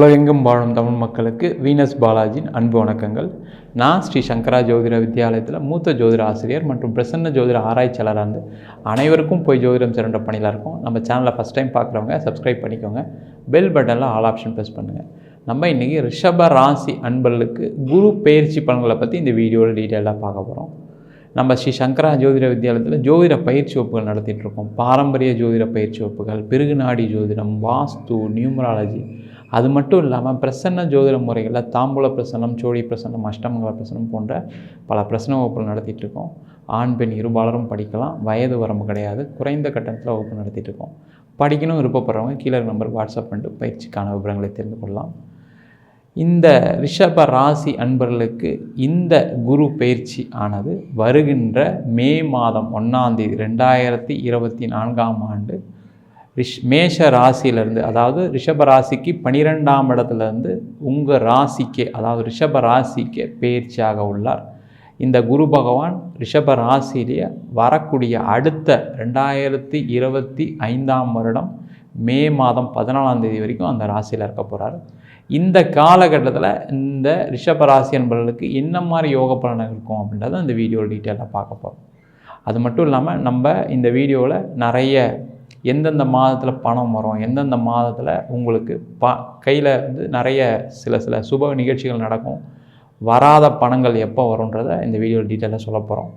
உலகெங்கும் வாழும் தமிழ் மக்களுக்கு வீனஸ் பாலாஜியின் அன்பு வணக்கங்கள். நான் ஸ்ரீ சங்கரா ஜோதிட வித்யாலயத்தில் மூத்த ஜோதிட ஆசிரியர் மற்றும் பிரசன்ன ஜோதிட ஆராய்ச்சியாளராக இருந்து அனைவருக்கும் போய் ஜோதிடம் சிறந்த பணியில் இருக்கும். நம்ம சேனலை ஃபஸ்ட் டைம் பார்க்குறவங்க சப்ஸ்கிரைப் பண்ணிக்கோங்க. பெல் பட்டனில் ஆல் ஆப்ஷன் ப்ரெஸ் பண்ணுங்கள் நம்ம இன்றைக்கி ரிஷப ராசி அன்பர்களுக்கு குரு பயிற்சி பலன்களை பற்றி இந்த வீடியோவில் டீட்டெயிலாக பார்க்க போகிறோம் நம்ம ஸ்ரீ சங்கரா ஜோதிட வித்யாலயத்தில் ஜோதிட பயிற்சி வகுப்புகள் நடத்திட்டு இருக்கோம். பாரம்பரிய ஜோதிட பயிற்சி வகுப்புகள் பிருகுநாடி ஜோதிடம் வாஸ்து நியூமராலஜி அது மட்டும் இல்லாமல் பிரசன்ன ஜோதிட முறைகளில் தாம்பூல பிரசன்னம் சோழி பிரசன்னம் அஷ்டமங்கல பிரசன்னம் போன்ற பல பிரசன வகுப்புகள் நடத்திட்டு இருக்கோம். ஆண் பெண் இருபாலரும் படிக்கலாம். வயது வரம்பு கிடையாது. குறைந்த கட்டணத்தில் வகுப்பு நடத்திட்டு இருக்கோம். படிக்கணும் விருப்பப்படுறவங்க கீழே நம்பருக்கு வாட்ஸ்அப் பண்ணிட்டு பயிற்சிக்கான விவரங்களை தெரிந்து கொள்ளலாம். இந்த ரிஷப ராசி அன்பர்களுக்கு இந்த குரு பயிற்சி ஆனது வருகின்ற மே மாதம் ஒன்றாம் தேதி ரெண்டாயிரத்தி இருபத்தி நான்காம் ஆண்டு ரிஷ் மேஷ ராசியிலேருந்து அதாவது ரிஷப ராசிக்கு பனிரெண்டாம் இடத்துலேருந்து உங்கள் ராசிக்கே அதாவது ரிஷப ராசிக்கே பயிற்சியாக உள்ளார். இந்த குரு பகவான் ரிஷப ராசியிலேயே வரக்கூடிய அடுத்த ரெண்டாயிரத்தி இருபத்தி ஐந்தாம் வருடம் மே மாதம் பதினாலாம் தேதி வரைக்கும் அந்த ராசியில் இருக்க போகிறார் இந்த காலகட்டத்தில் இந்த ரிஷப ராசி என்பவர்களுக்கு என்ன மாதிரி யோக பலன் இருக்கும் அப்படின்றத அந்த வீடியோ டீட்டெயிலாக பார்க்க போகிறோம் அது மட்டும் இல்லாமல் நம்ம இந்த வீடியோவில் நிறைய எந்தெந்த மாதத்தில் பணம் வரும் எந்தெந்த மாதத்தில் உங்களுக்கு ப கையில் வந்து நிறைய சில சில சுப நிகழ்ச்சிகள் நடக்கும். வராத பணங்கள் எப்போ வரும்ன்றதை இந்த வீடியோவில் டீட்டெயிலாக சொல்ல போகிறோம்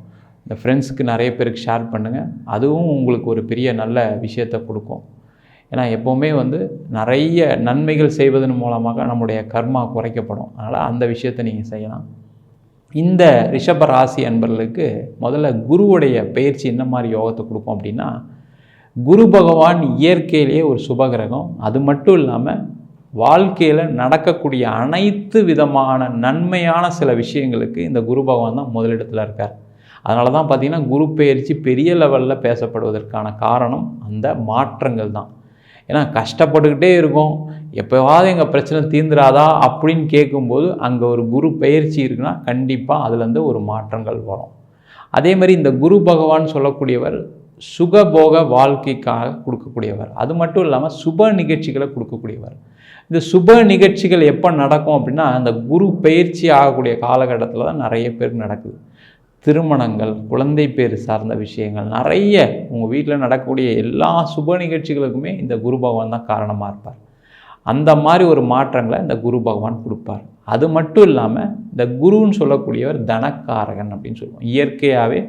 இந்த ஃப்ரெண்ட்ஸுக்கு நிறைய பேருக்கு ஷேர் பண்ணுங்கள் அதுவும் உங்களுக்கு ஒரு பெரிய நல்ல விஷயத்தை கொடுக்கும். ஏன்னா எப்போவுமே வந்து நிறைய நன்மைகள் செய்வதன் மூலமாக நம்முடைய கர்மா குறைக்கப்படும். அதனால் அந்த விஷயத்தை நீங்கள் செய்யலாம். இந்த ரிஷப ராசி அன்பர்களுக்கு முதல்ல குருவுடைய பயிற்சி என்ன மாதிரி யோகத்தை கொடுக்கும் அப்படின்னா குரு பகவான் இயற்கையிலேயே ஒரு சுபகிரகம். அது மட்டும் இல்லாமல் வாழ்க்கையில் நடக்கக்கூடிய அனைத்து விதமான நன்மையான சில விஷயங்களுக்கு இந்த குரு பகவான் தான் முதலிடத்தில் இருக்கார். அதனால தான் பார்த்திங்கன்னா குரு பயிற்சி பெரிய லெவலில் பேசப்படுவதற்கான காரணம் அந்த மாற்றங்கள் தான். ஏன்னா கஷ்டப்பட்டுக்கிட்டே இருக்கும். எப்போவாவது எங்கள் பிரச்சனை தீர்ந்துராதா அப்படின்னு கேட்கும்போது அங்கே ஒரு குரு பயிற்சி இருக்குன்னா கண்டிப்பாக அதுலேருந்து ஒரு மாற்றங்கள் வரும். அதே மாதிரி இந்த குரு பகவான் சொல்லக்கூடியவர் சுகபோக வாழ்க்கைக்காக கொடுக்கக்கூடியவர். அது மட்டும் இல்லாமல் சுப நிகழ்ச்சிகளை கொடுக்கக்கூடியவர். இந்த சுப நிகழ்ச்சிகள் எப்போ நடக்கும் அப்படின்னா அந்த குரு பயிற்சி ஆகக்கூடிய காலகட்டத்தில் தான் நிறைய பேருக்கு நடக்குது. திருமணங்கள் குழந்தை பேர் சார்ந்த விஷயங்கள் நிறைய உங்கள் வீட்டில் நடக்கக்கூடிய எல்லா சுப நிகழ்ச்சிகளுக்குமே இந்த குரு பகவான் தான் காரணமாக இருப்பார். அந்த மாதிரி ஒரு மாற்றங்களை இந்த குரு பகவான் கொடுப்பார். அது மட்டும் இல்லாமல் இந்த குருன்னு சொல்லக்கூடியவர் தனக்காரகன் அப்படின்னு சொல்லுவோம். இயற்கையாகவே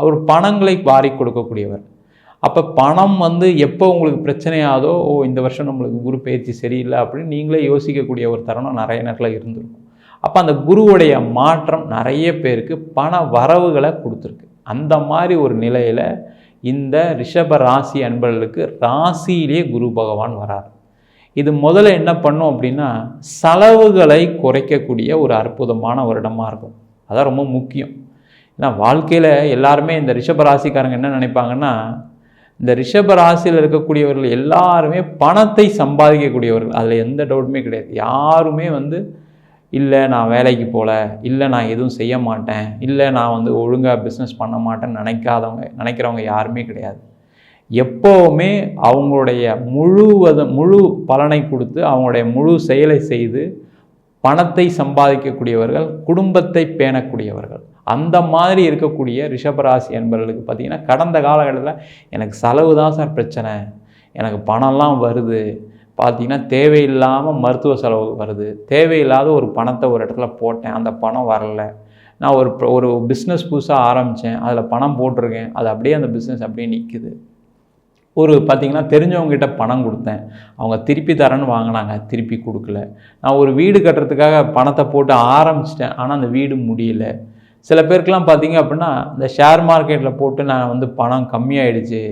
அவர் பணங்களை வாரி கொடுக்கக்கூடியவர். அப்போ பணம் வந்து எப்போ உங்களுக்கு பிரச்சனையாதோ ஓ இந்த வருஷம் நம்மளுக்கு குரு பயிற்சி சரியில்லை அப்படின்னு நீங்களே யோசிக்கக்கூடிய ஒரு தருணம் நிறைய நேரத்தில் இருந்திருக்கும். அப்போ அந்த குருவுடைய மாற்றம் நிறைய பேருக்கு பண வரவுகளை கொடுத்துருக்கு. அந்த மாதிரி ஒரு நிலையில் இந்த ரிஷப ராசி அன்பர்களுக்கு ராசியிலேயே குரு பகவான் வரார். இது முதல்ல என்ன பண்ணும் அப்படின்னா செலவுகளை குறைக்கக்கூடிய ஒரு அற்புதமான வருடமாக இருக்கும். அதான் ரொம்ப முக்கியம். ஏன்னா வாழ்க்கையில் எல்லாருமே இந்த ரிஷப ராசிக்காரங்க என்ன நினைப்பாங்கன்னா இந்த ரிஷப ராசியில் இருக்கக்கூடியவர்கள் எல்லாருமே பணத்தை சம்பாதிக்கக்கூடியவர்கள். அதில் எந்த டவுட்டுமே கிடையாது. யாருமே வந்து இல்லை நான் வேலைக்கு போகல இல்லை நான் எதுவும் செய்ய மாட்டேன். இல்லை நான் வந்து ஒழுங்காக பிஸ்னஸ் பண்ண மாட்டேன்னு நினைக்காதவங்க நினைக்கிறவங்க யாருமே கிடையாது. எப்போவுமே அவங்களுடைய முழுவதும் முழு பலனை கொடுத்து அவங்களுடைய முழு செயலை செய்து பணத்தை சம்பாதிக்கக்கூடியவர்கள் குடும்பத்தை பேணக்கூடியவர்கள். அந்த மாதிரி இருக்கக்கூடிய ரிஷபராசி என்பவர்களுக்கு பார்த்திங்கன்னா கடந்த காலகட்டத்தில் எனக்கு செலவு தான் சார் பிரச்சனை. எனக்கு பணம்லாம் வருது. பார்த்திங்கன்னா தேவையில்லாமல் மருத்துவ செலவு வருது. தேவையில்லாத ஒரு பணத்தை ஒரு இடத்துல போட்டேன். அந்த பணம் வரல. நான் ஒரு ஒரு பிஸ்னஸ் புதுசாக ஆரம்பித்தேன் அதில் பணம் போட்டிருக்கேன். அது அப்படியே அந்த பிஸ்னஸ் அப்படியே நிற்குது ஒரு பார்த்திங்கன்னா தெரிஞ்சவங்ககிட்ட பணம் கொடுத்தேன். அவங்க திருப்பி தரேன்னு வாங்கினாங்க திருப்பி கொடுக்கல. நான் ஒரு வீடு கட்டுறதுக்காக பணத்தை போட்டு ஆரம்பிச்சிட்டேன். ஆனால் அந்த வீடு முடியல. சில பேருக்கெலாம் பார்த்திங்க அப்படின்னா இந்த ஷேர் மார்க்கெட்டில் போட்டு நான் வந்து பணம் கம்மியாயிடுச்சு.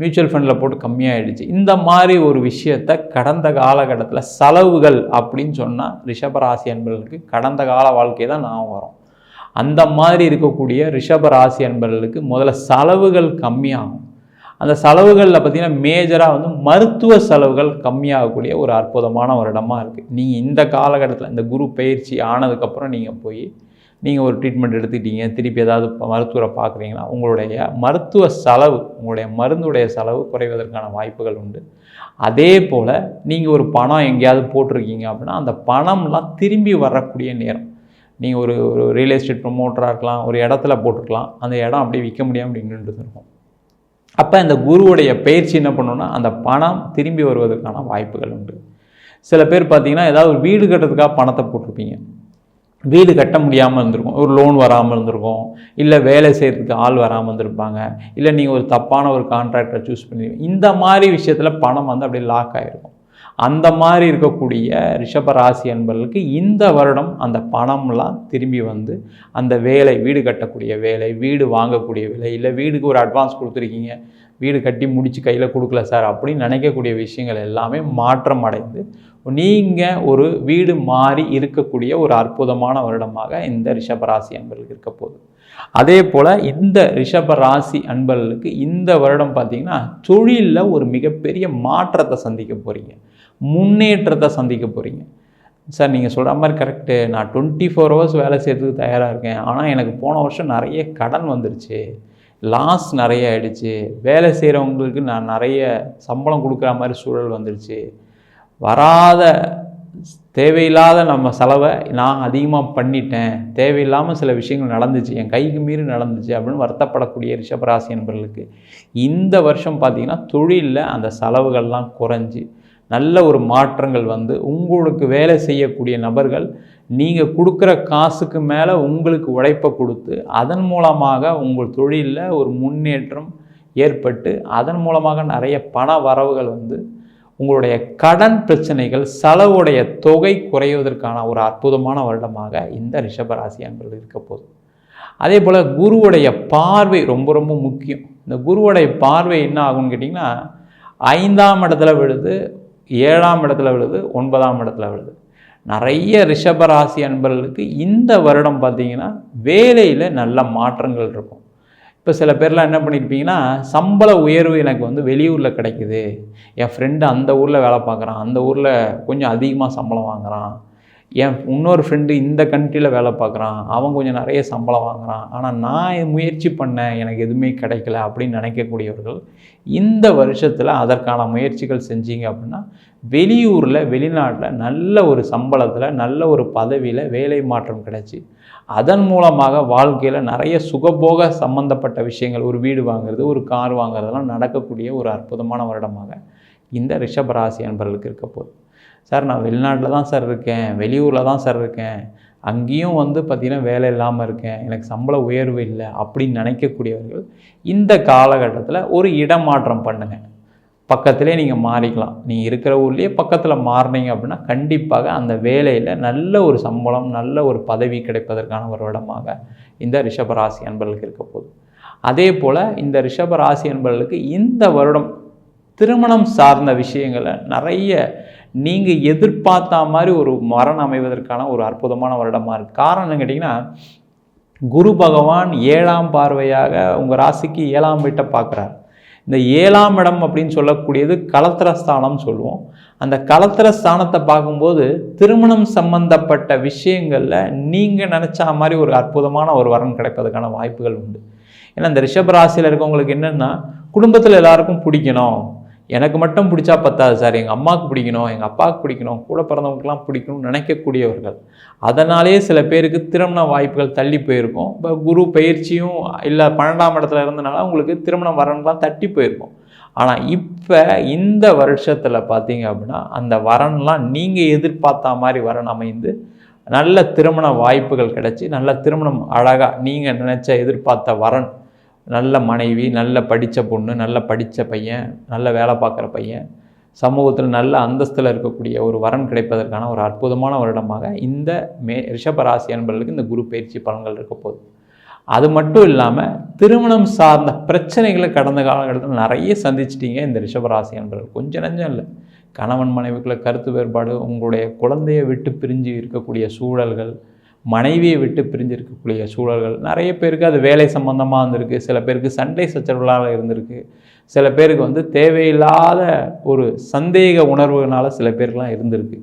மியூச்சுவல் ஃபண்டில் போட்டு கம்மியாயிடுச்சு. இந்த மாதிரி ஒரு விஷயத்த கடந்த காலகட்டத்தில் செலவுகள் அப்படின்னு சொன்னால் ரிஷபராசி அன்பர்களுக்கு கடந்த கால வாழ்க்கை தான் நான் வரும். அந்த மாதிரி இருக்கக்கூடிய ரிஷபராசி அன்பர்களுக்கு முதல்ல செலவுகள் கம்மியாகும். அந்த செலவுகளில் பார்த்திங்கன்னா மேஜராக வந்து மருத்துவ செலவுகள் கம்மியாகக்கூடிய ஒரு அற்புதமான ஒரு இடமா இருக்குது நீங்கள் இந்த காலகட்டத்தில் இந்த குரு பயிற்சி ஆனதுக்கப்புறம் நீங்கள் போய் நீங்கள் ஒரு ட்ரீட்மெண்ட் எடுத்துக்கிட்டீங்க திருப்பி ஏதாவது மருத்துவரை பார்க்குறீங்கன்னா உங்களுடைய மருத்துவ செலவு உங்களுடைய மருந்துடைய செலவு குறைவதற்கான வாய்ப்புகள் உண்டு. அதே போல் நீங்கள் ஒரு பணம் எங்கேயாவது போட்டிருக்கீங்க அப்படின்னா அந்த பணம்லாம் திரும்பி வரக்கூடிய நேரம். நீங்கள் ஒரு ஒரு ரியல் எஸ்டேட் ப்ரொமோட்டராக இருக்கலாம் ஒரு இடத்துல போட்டிருக்கலாம் அந்த இடம் அப்படியே விற்க முடியாமல் நின்றுட்டு இருக்கும் அப்போ இந்த குருவுடைய பயிற்சி என்ன பண்ணணும்னா அந்த பணம் திரும்பி வருவதற்கான வாய்ப்புகள் உண்டு. சில பேர் பார்த்தீங்கன்னா ஏதாவது ஒரு வீடு கட்டுறதுக்காக பணத்தை போட்டிருப்பீங்க. வீடு கட்ட முடியாமல் இருந்திருக்கும். ஒரு லோன் வராமல் இருந்திருக்கும். இல்லை வேலை செய்கிறதுக்கு ஆள் வராமல் இருந்திருப்பாங்க. இல்லை நீங்கள் ஒரு தப்பான ஒரு கான்ட்ராக்டரை சூஸ் பண்ணி இந்த மாதிரி விஷயத்தில் பணம் வந்து அப்படியே லாக் ஆகிருக்கும் அந்த மாதிரி இருக்கக்கூடிய ரிஷப ராசி அன்பர்களுக்கு இந்த வருடம் அந்த பணம்லாம் திரும்பி வந்து அந்த வேலை வீடு கட்டக்கூடிய வேலை வீடு வாங்கக்கூடிய வேலை இல்லை வீடுக்கு ஒரு அட்வான்ஸ் கொடுத்துருக்கீங்க வீடு கட்டி முடித்து கையில் கொடுக்கல சார் அப்படின்னு நினைக்கக்கூடிய விஷயங்கள் எல்லாமே மாற்றம் அடைந்து நீங்கள் ஒரு வீடு மாறி இருக்கக்கூடிய ஒரு அற்புதமான வருடமாக இந்த ரிஷபராசி அன்பர்களுக்கு இருக்க போகுது. அதே போல் இந்த ரிஷபராசி அன்பர்களுக்கு இந்த வருடம் பார்த்திங்கன்னா தொழிலில் ஒரு மிகப்பெரிய மாற்றத்தை சந்திக்க போகிறீங்க முன்னேற்றத்தை சந்திக்க போகிறீங்க சார் நீங்கள் சொல்கிற மாதிரி கரெக்டு நான் டுவெண்ட்டி ஃபோர் ஹவர்ஸ் வேலை செய்கிறதுக்கு தயாராக இருக்கேன். ஆனால் எனக்கு போன வருஷம் நிறைய கடன் வந்துருச்சு. லாஸ் நிறைய ஆயிடுச்சு. வேலை செய்கிறவங்களுக்கு நான் நிறைய சம்பளம் கொடுக்குற மாதிரி சூழல் வந்துடுச்சு வராத தேவையில்லாத நம்ம செலவை நான் அதிகமாக பண்ணிட்டேன். தேவையில்லாமல் சில விஷயங்கள் நடந்துச்சு. என் கைக்கு மீறி நடந்துச்சு அப்படின்னு வருத்தப்படக்கூடிய ரிஷபராசி நண்பர்களுக்கு இந்த வருஷம் பார்த்திங்கன்னா தொழிலில் அந்த செலவுகள்லாம் குறைஞ்சி நல்ல ஒரு மாற்றங்கள் வந்து உங்களுக்கு வேலை செய்யக்கூடிய நபர்கள் நீங்கள் கொடுக்குற காசுக்கு மேலே உங்களுக்கு உழைப்பை கொடுத்து அதன் மூலமாக உங்கள் தொழிலில் ஒரு முன்னேற்றம் ஏற்பட்டு அதன் மூலமாக நிறைய பண வரவுகள் வந்து உங்களுடைய கடன் பிரச்சனைகள் செலவுடைய தொகை குறைவதற்கான ஒரு அற்புதமான வருடமாக இந்த ரிஷபராசி அன்பர்கள் இருக்க போதும் அதே போல் குருவுடைய பார்வை ரொம்ப ரொம்ப முக்கியம். இந்த குருவுடைய பார்வை என்ன ஆகும்னு கேட்டிங்கன்னா ஐந்தாம் இடத்துல விழுது ஏழாம் இடத்துல விழுது ஒன்பதாம் இடத்துல விழுது. நிறைய ரிஷபராசி அன்பர்களுக்கு இந்த வருடம் பார்த்திங்கன்னா வேலையில் நல்ல மாற்றங்கள் இருக்கும். இப்போ சில பேர்லாம் என்ன பண்ணியிருப்பீங்கன்னா சம்பள உயர்வு எனக்கு வந்து வெளியூரில் கிடைக்குது. என் ஃப்ரெண்டு அந்த ஊரில் வேலை பார்க்குறான் அந்த ஊரில் கொஞ்சம் அதிகமாக சம்பளம் வாங்குகிறான் என் இன்னொரு ஃப்ரெண்டு இந்த கண்ட்ரியில் வேலை பார்க்குறான். அவன் கொஞ்சம் நிறைய சம்பளம் வாங்குகிறான் ஆனால் நான் முயற்சி பண்ணேன். எனக்கு எதுவுமே கிடைக்கல அப்படின்னு நினைக்கக்கூடியவர்கள் இந்த வருஷத்தில் அதற்கான முயற்சிகள் செஞ்சீங்க அப்படின்னா வெளியூரில் வெளிநாட்டில் நல்ல ஒரு சம்பளத்தில் நல்ல ஒரு பதவியில் வேலை மாற்றம் கிடைச்சி அதன் மூலமாக வாழ்க்கையில் நிறைய சுகபோக சம்பந்தப்பட்ட விஷயங்கள் ஒரு வீடு வாங்குறது ஒரு கார் வாங்குறதெல்லாம் நடக்கக்கூடிய ஒரு அற்புதமான வருடமாக இந்த ரிஷபராசி அன்பர்களுக்கு இருக்க போகுது. சார் நான் வெளிநாட்டில் தான் சார் இருக்கேன். வெளியூரில் தான் சார் இருக்கேன். அங்கேயும் வந்து பார்த்திங்கன்னா வேலை இல்லாமல் இருக்கேன். எனக்கு சம்பள உயர்வு இல்லை அப்படின்னு நினைக்கக்கூடியவர்கள் இந்த காலகட்டத்தில் ஒரு இடமாற்றம் பண்ணுங்கள் பக்கத்திலே நீங்கள் மாறிக்கலாம். நீங்கள் இருக்கிற ஊர்லேயே பக்கத்தில் மாறினீங்க அப்படின்னா கண்டிப்பாக அந்த வேலையில் நல்ல ஒரு சம்பளம் நல்ல ஒரு பதவி கிடைப்பதற்கான ஒரு இடமாக இந்த ரிஷபராசி அன்பர்களுக்கு இருக்க போகுது. அதே போல் இந்த ரிஷபராசி அன்பர்களுக்கு இந்த வருடம் திருமணம் சார்ந்த விஷயங்களை நிறைய நீங்கள் எதிர்பார்த்த மாதிரி ஒரு மரணம் அமைவதற்கான ஒரு அற்புதமான வருடமாக இருக்குது காரணம் கேட்டிங்கன்னா குரு பகவான் ஏழாம் பார்வையாக உங்கள் ராசிக்கு ஏழாம் வீட்டை பார்க்குறார். இந்த ஏழாம் இடம் அப்படின்னு சொல்லக்கூடியது கலத்திரஸ்தானம் சொல்லுவோம். அந்த கலத்திர ஸ்தானத்தை பார்க்கும்போது திருமணம் சம்பந்தப்பட்ட விஷயங்களில் நீங்கள் நினச்சா மாதிரி ஒரு அற்புதமான ஒரு வரன் கிடைப்பதற்கான வாய்ப்புகள் உண்டு. ஏன்னா இந்த ரிஷபராசியில் இருக்கவங்களுக்கு என்னென்னா குடும்பத்தில் எல்லாருக்கும் பிடிக்கணும். எனக்கு மட்டும் பிடிச்சா பத்தாது சார். எங்கள் அம்மாவுக்கு பிடிக்கணும் எங்கள் அப்பாவுக்கு பிடிக்கணும் கூட பிறந்தவங்களுக்குலாம் பிடிக்கணும்னு நினைக்கக்கூடியவர்கள். அதனாலேயே சில பேருக்கு திருமண வாய்ப்புகள் தள்ளி போயிருக்கும். இப்போ குரு பயிற்சியும் இல்லை பன்னெண்டாம் இடத்துல இருந்தனால உங்களுக்கு திருமணம் வரன்லாம் தட்டி போயிருக்கும். ஆனால் இப்போ இந்த வருஷத்தில் பார்த்தீங்க அப்படின்னா அந்த வரன்லாம் நீங்கள் எதிர்பார்த்த மாதிரி வரன் அமைந்து நல்ல திருமண வாய்ப்புகள் கிடச்சி நல்ல திருமணம் அழகாக நீங்கள் நினச்ச எதிர்பார்த்த வரன் நல்ல மனைவி நல்ல படித்த பொண்ணு நல்ல படித்த பையன் நல்ல வேலை பார்க்குற பையன் சமூகத்தில் நல்ல அந்தஸ்தில் இருக்கக்கூடிய ஒரு வரன் கிடைப்பதற்கான ஒரு அற்புதமான வருடமாக இந்த மே ரிஷபராசி அன்பர்களுக்கு இந்த குரு பயிற்சி பலன்கள் இருக்க போகுது. அது மட்டும் இல்லாமல் திருமணம் சார்ந்த பிரச்சனைகளை கடந்த காலகட்டத்தில் நிறைய சந்திச்சிட்டிங்க இந்த ரிஷபராசி அன்பர்கள். கொஞ்சம் நஞ்சம் இல்லை. கணவன் மனைவிக்குள்ள கருத்து வேறுபாடு உங்களுடைய குழந்தையை விட்டு பிரிஞ்சு இருக்கக்கூடிய சூழல்கள் மனைவியை விட்டு பிரிஞ்சிருக்கக்கூடிய சூழல்கள். நிறைய பேருக்கு அது வேலை சம்மந்தமாக இருந்திருக்கு. சில பேருக்கு சண்டை சச்சரவுகளால் இருந்திருக்கு. சில பேருக்கு வந்து தேவையில்லாத ஒரு சந்தேக உணர்வுனால சில பேருக்குலாம் இருந்திருக்கு.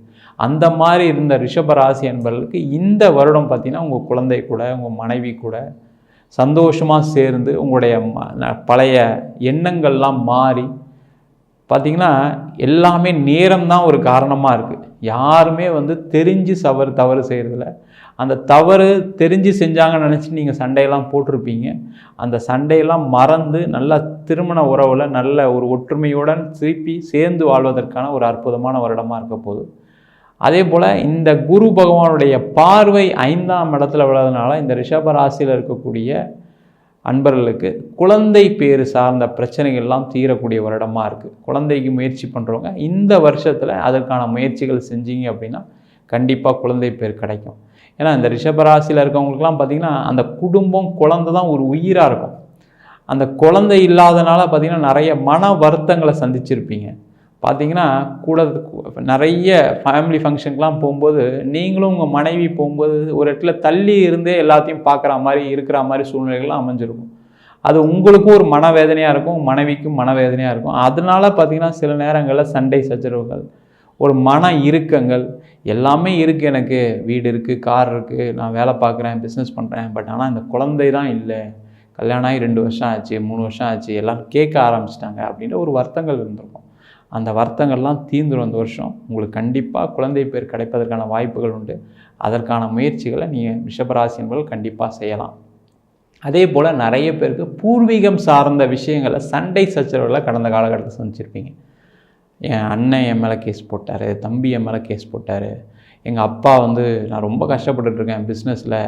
அந்த மாதிரி இருந்த ரிஷபராசி என்பவர்களுக்கு இந்த வருடம் பார்த்திங்கன்னா உங்கள் குழந்தை கூட உங்கள் மனைவி கூட சந்தோஷமாக சேர்ந்து உங்களுடைய பழைய எண்ணங்கள்லாம் மாறி பார்த்திங்கன்னா எல்லாமே நேரம் தான் ஒரு காரணமாக இருக்குது யாருமே வந்து தெரிஞ்சு சவறு தவறு செய்கிறதில்ல அந்த தவறு தெரிஞ்சு செஞ்சாங்கன்னு நினச்சி நீங்கள் சண்டையெல்லாம் போட்டிருப்பீங்க. அந்த சண்டையெல்லாம் மறந்து நல்ல திருமண உறவில் நல்ல ஒரு ஒற்றுமையுடன் திருப்பி சேர்ந்து வாழ்வதற்கான ஒரு அற்புதமான வருடமாக இருக்க போகுது. அதே போல் இந்த குரு பகவானுடைய பார்வை ஐந்தாம் இடத்துல விழுறதுனால இந்த ரிஷப ராசியில் இருக்கக்கூடிய அன்பர்களுக்கு குழந்தை பேர் சார்ந்த பிரச்சனைகள்லாம் தீரக்கூடிய வருடமாக இருக்குது குழந்தைக்கு முயற்சி பண்ணுறவங்க இந்த வருஷத்தில் அதற்கான முயற்சிகள் செஞ்சீங்க அப்படின்னா கண்டிப்பாக குழந்தை பேர் கிடைக்கும். ஏன்னா இந்த ரிஷபராசியில் இருக்கவங்களுக்குலாம் பார்த்திங்கன்னா அந்த குடும்பம் குழந்தை தான் ஒரு உயிராக இருக்கும். அந்த குழந்தை இல்லாதனால பார்த்திங்கன்னா நிறைய மன வருத்தங்களை சந்திச்சிருப்பீங்க. பார்த்தீங்கன்னா கூட நிறைய ஃபேமிலி ஃபங்க்ஷனுக்குலாம் போகும்போது நீங்களும் உங்கள் மனைவி போகும்போது ஒரு இடத்துல தள்ளி இருந்தே எல்லாத்தையும் பார்க்குற மாதிரி இருக்கிற மாதிரி சூழ்நிலைகள்லாம் அமைஞ்சிருக்கும். அது உங்களுக்கும் ஒரு மனவேதனையாக இருக்கும் மனைவிக்கும் மனவேதனையாக இருக்கும். அதனால பார்த்தீங்கன்னா சில நேரங்களில் சண்டை சச்சரவுகள் ஒரு மன இறுக்கங்கள் எல்லாமே இருக்குது எனக்கு. வீடு இருக்குது கார் இருக்குது நான் வேலை பார்க்குறேன் பிஸ்னஸ் பண்ணுறேன் பட் ஆனால் இந்த குழந்தை தான் இல்லை. கல்யாணம் ஆகி ரெண்டு வருஷம் ஆச்சு மூணு வருஷம் ஆச்சு எல்லாம் கேட்க ஆரம்பிச்சிட்டாங்க அப்படின்ற ஒரு வருத்தங்கள் இருந்திருக்கும். அந்த வருத்தங்கள்லாம் தீர்ந்துடும் அந்த வருஷம். உங்களுக்கு கண்டிப்பாக குழந்தை பேர் கிடைப்பதற்கான வாய்ப்புகள் உண்டு. அதற்கான முயற்சிகளை நீங்கள் ரிஷபராசி என்பவர்கள் கண்டிப்பாக செய்யலாம். அதே போல் நிறைய பேருக்கு பூர்வீகம் சார்ந்த விஷயங்களை சண்டை சச்சரவுகளை கடந்த காலகட்டத்தில் சந்திச்சிருப்பீங்க. என் அண்ணன் என் மேலே கேஸ் போட்டார் தம்பி என் மேலே கேஸ் போட்டார். எங்கள் அப்பா வந்து நான் ரொம்ப கஷ்டப்பட்டுட்ருக்கேன் பிஸ்னஸில்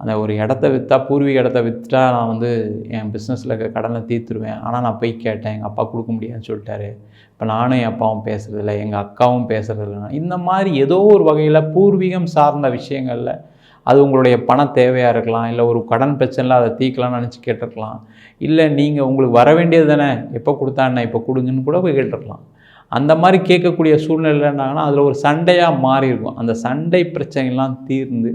அந்த ஒரு இடத்த விற்றா பூர்வீக இடத்த விற்றா நான் வந்து என் பிஸ்னஸில் கடனை தீர்த்துருவேன். ஆனால் நான் போய் கேட்டேன் எங்கள் அப்பா கொடுக்க முடியாதுன்னு சொல்லிட்டாரு. இப்போ நானும் என் அப்பாவும் பேசுகிறதில்ல எங்கள் அக்காவும் பேசுகிறதில்ல இந்த மாதிரி ஏதோ ஒரு வகையில் பூர்வீகம் சார்ந்த விஷயங்களில் அது உங்களுடைய பண தேவையாக இருக்கலாம் இல்லை ஒரு கடன் பிரச்சனையில் அதை தீக்கலாம்னு நினச்சி கேட்டிருக்கலாம். இல்லை நீங்கள் உங்களுக்கு வர வேண்டியது தானே? எப்போ கொடுத்தா என்ன? இப்போ கொடுங்கன்னு கூட போய் கேட்டிருக்கலாம். அந்த மாதிரி கேட்கக்கூடிய சூழ்நிலை என்னாங்கன்னா அதில் ஒரு சண்டையாக மாறி இருக்கும். அந்த சண்டை பிரச்சனைலாம் தீர்ந்து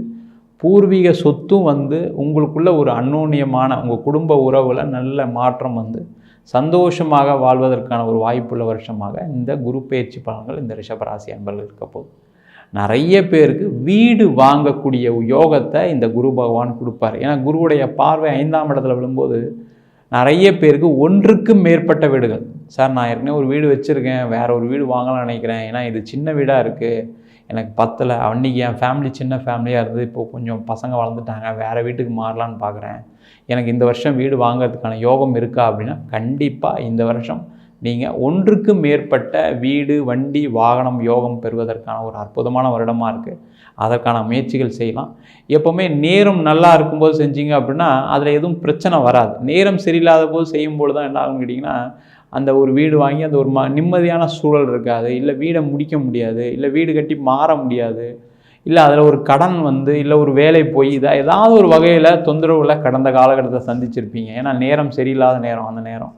பூர்வீக சொத்தும் வந்து உங்களுக்குள்ள ஒரு அன்னோன்யமான உங்கள் குடும்ப உறவில் நல்ல மாற்றம் வந்து சந்தோஷமாக வாழ்வதற்கான ஒரு வாய்ப்புள்ள வருஷமாக இந்த குரு பயிற்சி பலன்கள் இந்த ரிஷபராசி அன்பர்கள் இருக்க போகுது. நிறைய பேருக்கு வீடு வாங்கக்கூடிய யோகத்தை இந்த குரு பகவான் கொடுப்பார். ஏன்னா குருவுடைய பார்வை ஐந்தாம் இடத்துல விழும்போது நிறைய பேருக்கு ஒன்றுக்கும் மேற்பட்ட வீடுகள். சார் நான் ஏற்கனவே ஒரு வீடு வச்சுருக்கேன். வேறு ஒரு வீடு வாங்கலாம்னு நினைக்கிறேன். ஏன்னா இது சின்ன வீடாக இருக்குது எனக்கு பத்தலை. அன்றைக்கி என் ஃபேமிலி சின்ன ஃபேமிலியாக இருந்தது. இப்போது கொஞ்சம் பசங்க வளர்ந்துட்டாங்க. வேறு வீட்டுக்கு மாறலான்னு பார்க்குறேன் எனக்கு இந்த வருஷம் வீடு வாங்கிறதுக்கான யோகம் இருக்கா? அப்படின்னா கண்டிப்பாக இந்த வருஷம் நீங்கள் ஒன்றுக்கு மேற்பட்ட வீடு வண்டி வாகனம் யோகம் பெறுவதற்கான ஒரு அற்புதமான வருடமாக இருக்குது அதற்கான முயற்சிகள் செய்யலாம். எப்போவுமே நேரம் நல்லா இருக்கும்போது செஞ்சீங்க அப்படின்னா அதில் எதுவும் பிரச்சனை வராது. நேரம் சரியில்லாத போது செய்யும்போது தான் என்ன ஆகும் கேட்டிங்கன்னா அந்த ஒரு வீடு வாங்கி அந்த ஒரு ம நிம்மதியான சூழல் இருக்காது. இல்லை வீடை முடிக்க முடியாது. இல்லை வீடு கட்டி மாற முடியாது. இல்லை அதில் ஒரு கடன் வந்து இல்லை ஒரு வேலை போய் இதாக ஏதாவது ஒரு வகையில் தொந்தரவுகளை கடந்த காலகட்டத்தை சந்திச்சிருப்பீங்க. ஏன்னா நேரம் சரியில்லாத நேரம் அந்த நேரம்.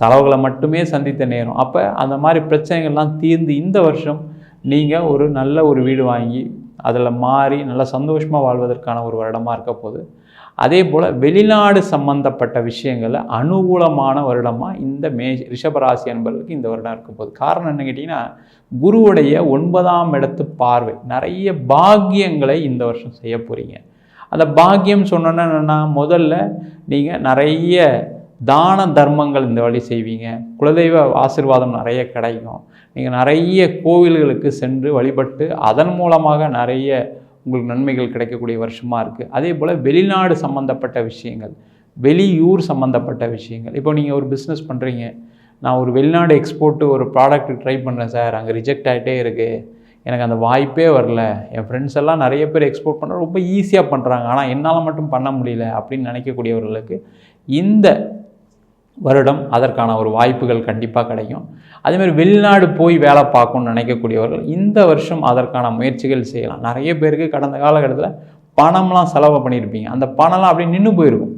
செலவுகளை மட்டுமே சந்தித்த நேரம். அப்போ அந்த மாதிரி பிரச்சனைகள்லாம் தீர்ந்து இந்த வருஷம் நீங்கள் ஒரு நல்ல ஒரு வீடு வாங்கி அதில் மாறி நல்லா சந்தோஷமாக வாழ்வதற்கான ஒரு வருடமாக இருக்க போகுது. அதே போல் வெளிநாடு சம்பந்தப்பட்ட விஷயங்களை அனுகூலமான வருடமாக இந்த மே ரிஷபராசி என்பதற்கு இந்த வருடம் இருக்க போகுது. காரணம் என்ன கேட்டிங்கன்னா குருவுடைய ஒன்பதாம் இடத்து பார்வை. நிறைய பாக்கியங்களை இந்த வருஷம் செய்ய போகிறீங்க அந்த பாக்கியம் சொன்னோன்னா என்னென்னா முதல்ல நீங்கள் நிறைய தான தர்மங்கள் இந்த வழி செய்வீங்க. குலதெய்வ ஆசிர்வாதம் நிறைய கிடைக்கும். நீங்கள் நிறைய கோவில்களுக்கு சென்று வழிபட்டு அதன் மூலமாக நிறைய உங்களுக்கு நன்மைகள் கிடைக்கக்கூடிய வருஷமாக இருக்குது அதே போல் வெளிநாடு சம்மந்தப்பட்ட விஷயங்கள் வெளியூர் சம்மந்தப்பட்ட விஷயங்கள். இப்போ நீங்கள் ஒரு பிஸ்னஸ் பண்ணுறீங்க நான் ஒரு வெளிநாடு எக்ஸ்போர்ட்டு ஒரு ப்ராடக்ட் ட்ரை பண்ணுறேன் சார். அங்கே ரிஜெக்ட் ஆகிட்டே இருக்குது எனக்கு அந்த வாய்ப்பே வரல. என் ஃப்ரெண்ட்ஸ் எல்லாம் நிறைய பேர் எக்ஸ்போர்ட் பண்ணுற ரொம்ப ஈஸியாக பண்ணுறாங்க ஆனால் என்னால் மட்டும் பண்ண முடியல அப்படின்னு நினைக்கக்கூடியவர்களுக்கு இந்த வருடம் அதற்கான ஒரு வாய்ப்புகள் கண்டிப்பாக கிடைக்கும். அதேமாதிரி வெளிநாடு போய் வேலை பார்க்கணும்னு நினைக்கக்கூடியவர்கள் இந்த வருஷம் அதற்கான முயற்சிகள் செய்யலாம். நிறைய பேருக்கு கடந்த காலகட்டத்தில் பணம்லாம் செலவு பண்ணியிருப்பீங்க அந்த பணம்லாம் அப்படியே நின்று போயிருக்கும்.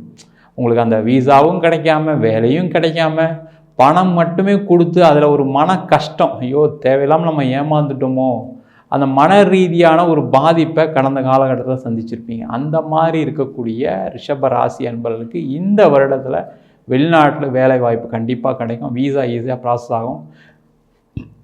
உங்களுக்கு அந்த வீசாவும் கிடைக்காம வேலையும் கிடைக்காம பணம் மட்டுமே கொடுத்து அதில் ஒரு மன கஷ்டம். ஐயோ தேவையில்லாமல் நம்ம ஏமாந்துட்டோமோ? அந்த மன ரீதியான ஒரு பாதிப்பை கடந்த காலகட்டத்தில் சந்திச்சிருப்பீங்க. அந்த மாதிரி இருக்கக்கூடிய ரிஷப ராசி அன்பர்களுக்கு இந்த வருடத்தில் வெளிநாட்டில் வேலை வாய்ப்பு கண்டிப்பாக கிடைக்கும். வீசா ஈஸியாக ப்ராசஸ் ஆகும்.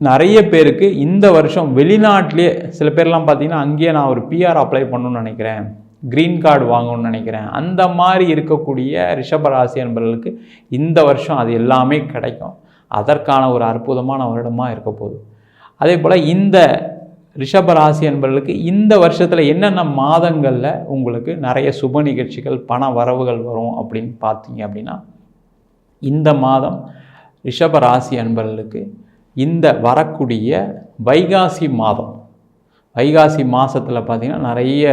நிறைய பேருக்கு இந்த வருஷம் வெளிநாட்டிலே சில பேர்லாம் பார்த்தீங்கன்னா அங்கேயே நான் ஒரு பிஆர் அப்ளை பண்ணணும்னு நினைக்கிறேன். க்ரீன் கார்டு வாங்கணும்னு நினைக்கிறேன். அந்த மாதிரி இருக்கக்கூடிய ரிஷபராசி என்பவர்களுக்கு இந்த வருஷம் அது எல்லாமே கிடைக்கும். அதற்கான ஒரு அற்புதமான வருடமாக இருக்க போகுது. அதே போல் இந்த ரிஷபராசி என்பவர்களுக்கு இந்த வருஷத்தில் என்னென்ன மாதங்களில் உங்களுக்கு நிறைய சுப நிகழ்ச்சிகள் பண வரவுகள் வரும் அப்படின்னு பார்த்தீங்க அப்படின்னா இந்த மாதம் ரிஷபராசி அன்பர்களுக்கு இந்த வரக்கூடிய வைகாசி மாதம். வைகாசி மாதத்தில் பார்த்திங்கன்னா நிறைய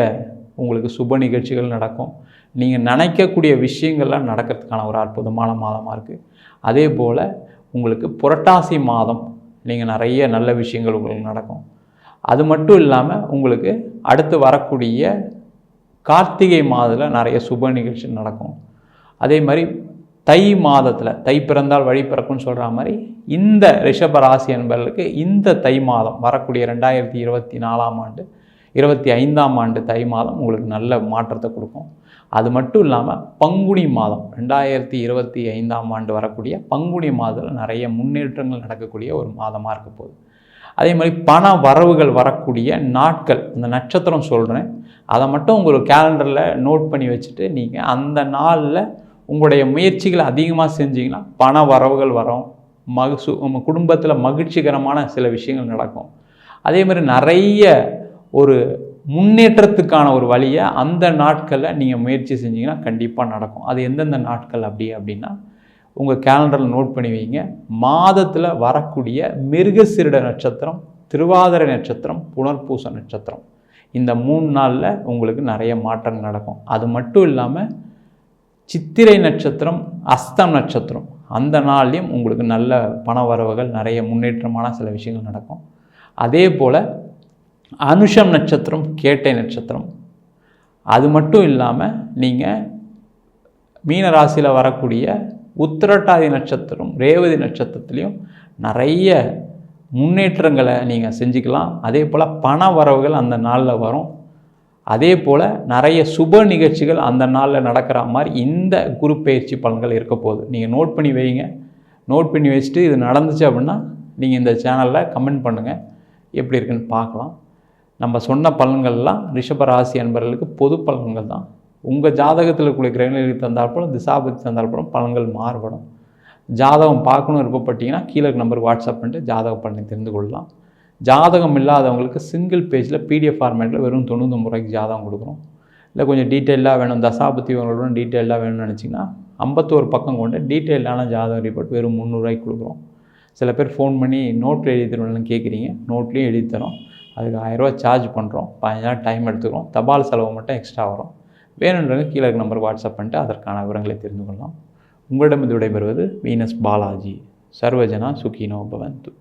உங்களுக்கு சுப நிகழ்ச்சிகள் நடக்கும். நீங்கள் நினைக்கக்கூடிய விஷயங்கள்லாம் நடக்கிறதுக்கான ஒரு அற்புதமான மாதமாக இருக்குது அதே போல் உங்களுக்கு புரட்டாசி மாதம் நீங்கள் நிறைய நல்ல விஷயங்கள் உங்களுக்கு நடக்கும். அது மட்டும் இல்லாமல் உங்களுக்கு அடுத்து வரக்கூடிய கார்த்திகை மாதத்தில் நிறைய சுப நிகழ்ச்சி நடக்கும். அதே மாதிரி தை மாதத்தில் தை பிறந்தால் வழி பிறக்கும்னு சொல்கிற மாதிரி இந்த ரிஷப ராசி என்பவர்களுக்கு இந்த தை மாதம் வரக்கூடிய ரெண்டாயிரத்தி இருபத்தி நாலாம் ஆண்டு இருபத்தி ஐந்தாம் ஆண்டு தை மாதம் உங்களுக்கு நல்ல மாற்றத்தை கொடுக்கும். அது மட்டும் இல்லாமல் பங்குனி மாதம் ரெண்டாயிரத்தி இருபத்தி ஐந்தாம் ஆண்டு வரக்கூடிய பங்குனி மாதத்தில் நிறைய முன்னேற்றங்கள் நடக்கக்கூடிய ஒரு மாதமாக இருக்க போகுது. அதே மாதிரி பண வரவுகள் வரக்கூடிய நாட்கள் அந்த நட்சத்திரம் சொல்கிறேன் அதை மட்டும் உங்கள் கேலண்டரில் நோட் பண்ணி வச்சுட்டு நீங்கள் அந்த நாளில் உங்களுடைய முயற்சிகளை அதிகமாக செஞ்சிங்கன்னா பண வரவுகள் வரும். மகசு உங்கள் குடும்பத்தில் மகிழ்ச்சிகரமான சில விஷயங்கள் நடக்கும். அதே மாதிரி நிறைய ஒரு முன்னேற்றத்துக்கான ஒரு வழியை அந்த நாட்களில் நீங்கள் முயற்சி செஞ்சீங்கன்னா கண்டிப்பாக நடக்கும். அது எந்தெந்த நாட்கள் அப்படி அப்படின்னா உங்கள் கேலண்டரில் நோட் பண்ணி வைங்க. மாதத்தில் வரக்கூடிய மிருகசிருட நட்சத்திரம் திருவாதிரை நட்சத்திரம் புனர்பூச நட்சத்திரம். இந்த மூணு நாளில் உங்களுக்கு நிறைய மாற்றங்கள் நடக்கும். அது மட்டும் இல்லாமல் சித்திரை நட்சத்திரம் அஸ்தம் நட்சத்திரம். அந்த நாள்லேயும் உங்களுக்கு நல்ல பண வரவுகள் நிறைய முன்னேற்றமான சில விஷயங்கள் நடக்கும். அதே போல் அனுஷம் நட்சத்திரம் கேட்டை நட்சத்திரம். அது மட்டும் இல்லாமல் நீங்கள் மீன ராசியில் வரக்கூடிய உத்திரட்டாதி நட்சத்திரம் ரேவதி நட்சத்திரத்துலேயும் நிறைய முன்னேற்றங்களை நீங்கள் செஞ்சுக்கலாம். அதே போல் பண வரவுகள் அந்த நாளில் வரும். அதே போல் நிறைய சுப நிகழ்ச்சிகள் அந்த நாளில் நடக்கிற மாதிரி இந்த குரு பயிற்சி பலன்கள் இருக்க போகுது. நீங்கள் நோட் பண்ணி வைங்க. நோட் பண்ணி வச்சுட்டு இது நடந்துச்சு அப்படின்னா நீங்கள் இந்த சேனலில் கமெண்ட் பண்ணுங்கள் எப்படி இருக்குன்னு பார்க்கலாம். நம்ம சொன்ன பலன்கள்லாம் ரிஷபராசி அன்பர்களுக்கு பொது பலன்கள் தான். உங்கள் ஜாதகத்தில் இருக்கக்கூடிய கிரகங்களுக்கு தந்தாற்போல் திசாபதி தந்தாற்போலும் பலன்கள் மாறுபடும். ஜாதகம் பார்க்கணும் விருப்பப்பட்டீங்கன்னா கீழே நம்பருக்கு வாட்ஸ்அப் பண்ணிட்டு ஜாதகம் பண்ணி தெரிந்து கொள்ளலாம். ஜாதகம் இல்லாதவங்களுக்கு சிங்கிள் பேஜில் பிடிஎஃப் ஃபார்மேட்டில் வெறும் தொண்ணூத்தொம்பது ரூபாய்க்கு ஜாதகம் கொடுக்குறோம் இல்லை கொஞ்சம் டீட்டெயிலாக வேணும் தசாபத்தி உங்களுடன் டீட்டெயிலாக வேணும்னு நினச்சிங்கன்னா ஐம்பத்தோரு பக்கம் கொண்டு டீட்டெயிலான ஜாதகம் ரிப்போர்ட் வெறும் முந்நூறுரூவாய்க்கு கொடுக்குறோம் சில பேர் ஃபோன் பண்ணி நோட்டில் எழுதி தரணும்னு கேட்குறீங்க நோட்லேயும் எழுதி தரோம். அதுக்கு ஆயிரரூவா சார்ஜ் பண்ணுறோம் பதினஞ்சு டைம் எடுத்துக்கிறோம். தபால் செலவு மட்டும் எக்ஸ்ட்ரா வரும். வேணுன்றவங்க கீழே இருக்க நம்பருக்கு வாட்ஸ்அப் பண்ணிட்டு அதற்கான விவரங்களை தெரிந்து கொள்ளலாம். உங்களிடம் இது விடைபெறுவது வீனஸ் பாலாஜி. சர்வஜனா சுகினோ பவந்து.